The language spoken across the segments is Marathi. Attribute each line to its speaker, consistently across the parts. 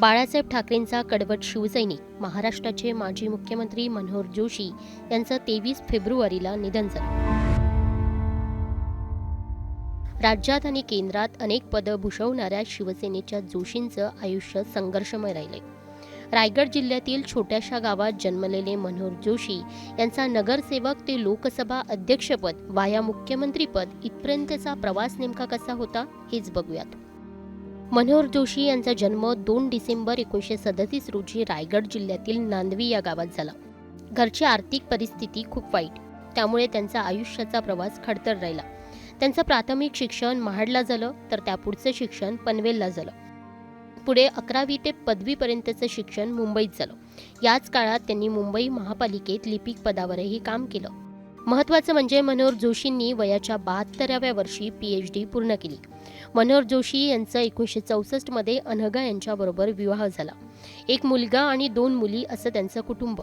Speaker 1: बाळासाहेब ठाकरेंचा कडवट शिवसैनिक महाराष्ट्राचे माजी मुख्यमंत्री मनोहर जोशी यांचं तेवीस फेब्रुवारीला निधन झालं. राज्यात आणि केंद्रात अनेक पदं भूषवणाऱ्या शिवसेनेच्या जोशींचं आयुष्य संघर्षमय राहिले रायगड जिल्ह्यातील छोट्याशा गावात जन्मलेले मनोहर जोशी यांचा नगरसेवक ते लोकसभा अध्यक्षपद वाया मुख्यमंत्रीपद इथपर्यंतचा प्रवास नेमका कसा होता हेच बघूयात. मनोहर जोशी यांचा जन्म दोन डिसेंबर एकोणीसशे सदतीस रोजी रायगड जिल्ह्यातील नांदवी या गावात झाला. घरची आर्थिक परिस्थिती खूप वाईट. त्यामुळे त्यांचा आयुष्याचा प्रवास खडतर राहिला. त्यांचं प्राथमिक शिक्षण महाडला झालं तर त्यापुढचं शिक्षण पनवेलला झालं. पुढे अकरावी ते पदवीपर्यंतचं शिक्षण मुंबईत झालं. याच काळात त्यांनी मुंबई महापालिकेत लिपिक पदावरही काम केलं. महत्त्वाचं म्हणजे मनोहर जोशींनी वयाच्या बहात्तराव्या वर्षी पी एच डी पूर्ण केली. मनोहर जोशी यांचं एकोणीसशे चौसष्टमध्ये अनघा यांच्याबरोबर विवाह झाला. एक मुलगा आणि दोन मुली असं त्यांचं कुटुंब.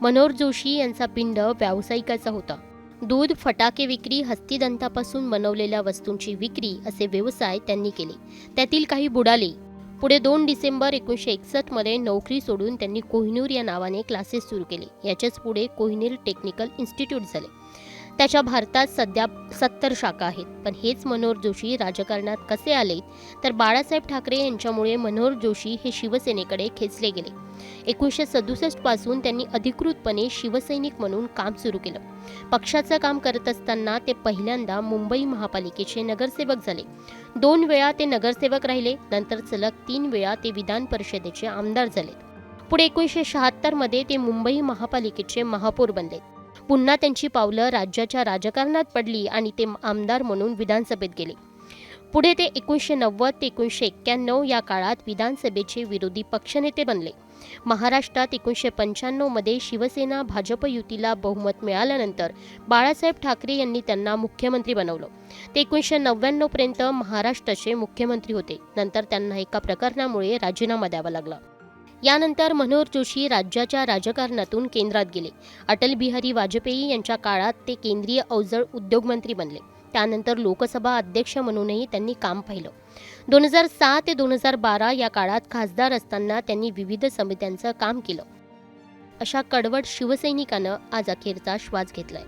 Speaker 1: मनोहर जोशी यांचा पिंड व्यावसायिकाचा होता. दूध फटाके विक्री हस्तिदंतापासून बनवलेल्या वस्तूंची विक्री असे व्यवसाय त्यांनी केले. त्यातील काही बुडाले पुढे दोन डिसेंबर एकोणीसशे एकसष्टमध्ये नोकरी सोडून त्यांनी कोहिनूर या नावाने क्लासेस सुरू केले. याच्याच पुढे कोहिनूर टेक्निकल इन्स्टिट्यूट झाले. त्याच्या भारतात सध्या सत्तर शाखा आहेत. पण हेच मनोहर जोशी राजकारणात कसे आले? तर बाळासाहेब ठाकरे यांच्यामुळे मनोहर जोशी हे शिवसेनेकडे खेचले गेले. एकोणीसशे सदुसष्टपासून त्यांनी अधिकृतपणे शिवसैनिक म्हणून काम सुरू केलं. पक्षाचं काम करत असताना ते पहिल्यांदा मुंबई महापालिकेचे नगरसेवक झाले. दोन वेळा ते नगरसेवक राहिले नंतर सलग तीन वेळा ते विधान परिषदेचे आमदार झाले. पुढे एकोणीसशे शहात्तरमध्ये ते मुंबई महापालिकेचे महापौर बनले. पुन्हा त्यांची पावलं राज्याच्या राजकारणात पडली आणि ते आमदार म्हणून विधानसभेत गेले. पुढे ते एकोणीसशे नव्वद ते एकोणीसशे एक्क्याण्णव या काळात विधानसभेचे विरोधी पक्षनेते बनले. महाराष्ट्रात एकोणीसशे पंच्याण्णवमध्ये शिवसेना भाजप युतीला बहुमत मिळाल्यानंतर बाळासाहेब ठाकरे यांनी त्यांना मुख्यमंत्री बनवलं. ते एकोणीसशे नव्याण्णवपर्यंत महाराष्ट्राचे मुख्यमंत्री होते. नंतर त्यांना एका प्रकरणामुळे राजीनामा द्यावा लागला. यानंतर मनोहर जोशी राज्याच्या राजकारणातून केंद्रात गेले. अटल बिहारी वाजपेयी यांच्या काळात ते केंद्रीय अवजड उद्योगमंत्री बनले. त्यानंतर लोकसभा अध्यक्ष म्हणूनही त्यांनी काम पाहिलं. दोन हजार सहा ते दोन हजार बारा या काळात खासदार असताना त्यांनी विविध समित्यांचं काम केलं. अशा कडवट शिवसैनिकानं आज अखेरचा श्वास घेतलाय.